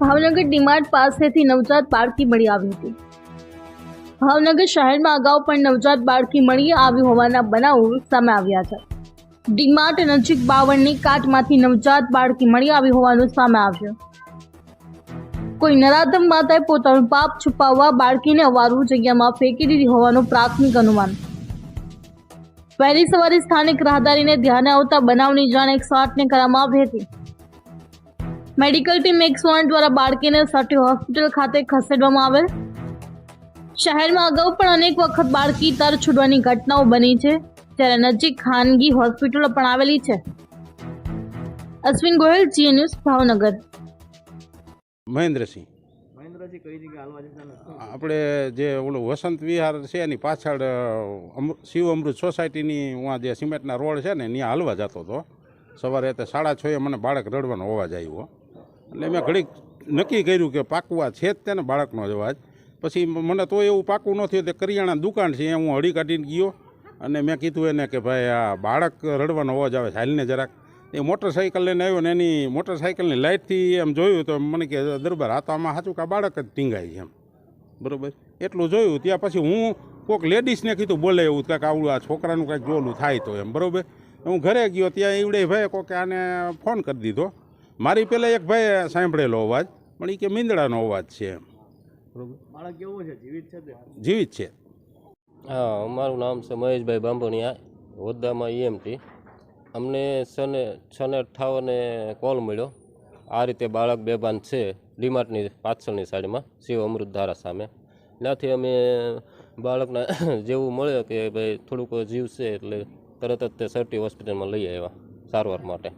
ભાવનગર ડીમાર્ટ પાસેથી નવજાત બાળકી મળી આવી હતી. ભાવનગર શહેરમાં અગાઉ પણ નવજાત બાળકી મળી આવી હોવાના બનાવો સામે આવ્યા છે. ડીમાર્ટ નજીક બાવળની કાટમાંથી નવજાત બાળકી મળી આવી હોવાનું સામે આવ્યું. કોઈ નરાધમ માતાએ પોતાનું પાપ છુપાવવા બાળકીને અવારું જગ્યામાં ફેંકી દીધી હોવાનું પ્રાથમિક અનુમાન. વહેલી સવારે સ્થાનિક રાહદારીને ધ્યાને આવતા બનાવની જાણ એકસો આઠને કરવામાં આવી હતી. મેડિકલ ટીમ એક આઠ દ્વારા બાળકીને સટી હોસ્પિટલ ખાતે ખસેડવામાં આવેલ. શહેરમાં અગાઉ પણ અનેક વખત બાળકી તર છૂટવાની ઘટનાઓ બની છે ત્યારે નજીક ખાનગી હોસ્પિટલો પણ આવેલી છે. અશ્વિન ગોયલ જીએ ન્યૂઝ ભાવનગર. મહેન્દ્રસિંહ. મહેન્દ્રજી કઈ જગ્યાએ હાલવા જતા નથી આપણે જે ઓલું વસંત વિહાર છે એની પાછળ શિવ અમૃત સોસાયટીની ઉहाँ જે સિમેન્ટના રોડ છે ને ત્યાં હાલવા જતો હતો. સવારે તે સાડા છએ મને બાળક રડવાનો અવાજ આવ્યો. એટલે મેં ઘડીક નક્કી કર્યું કે પાકું આ છે જ તેને બાળકનો જ અવાજ. પછી મને તો એવું પાકું ન થયું તે કરિયાણા દુકાન છે એ હું હળી કાઢીને ગયો અને મેં કીધું એને કે ભાઈ આ બાળક રડવાનો અવાજ આવે છે હાલને જરાક. એ મોટરસાઇકલ લઈને આવ્યો ને એની મોટરસાઇકલની લાઇટથી એમ જોયું તો મને કે દરબાર આ તો આમાં સાચું કે આ બાળક જ ટીંગાય છે એમ. બરોબર. એટલું જોયું ત્યાં પછી હું કોઈક લેડીઝને કીધું બોલે એવું કાંઈક આવડું આ છોકરાનું કાંઈક જોલું થાય તો એમ. બરોબર. હું ઘરે ગયો ત્યાં એવડે ભાઈ કોકે આને ફોન કરી દીધો. મારી પહેલાં એક ભાઈ સાંભળેલો અવાજ પણ એ કે મીંદડાનો અવાજ છે એમ. બરોબર. બાળક છે? જીવિત છે જીવિત છે. હા અમારું નામ છે મહેશભાઈ બાંભણિયા હોદ્દામાં ઈએમટી અમને છને છને અઠ્ઠાવને કોલ મળ્યો. આ રીતે બાળક બેભાન છે ડીમાર્ટની પાછળની સાઈડમાં શિવ અમૃતધારા સામે. ત્યાંથી અમે બાળકના જેવું મળ્યો કે ભાઈ થોડુંક જીવ છે એટલે તરત જ તે સરટી હોસ્પિટલમાં લઈ આવ્યા સારવાર માટે.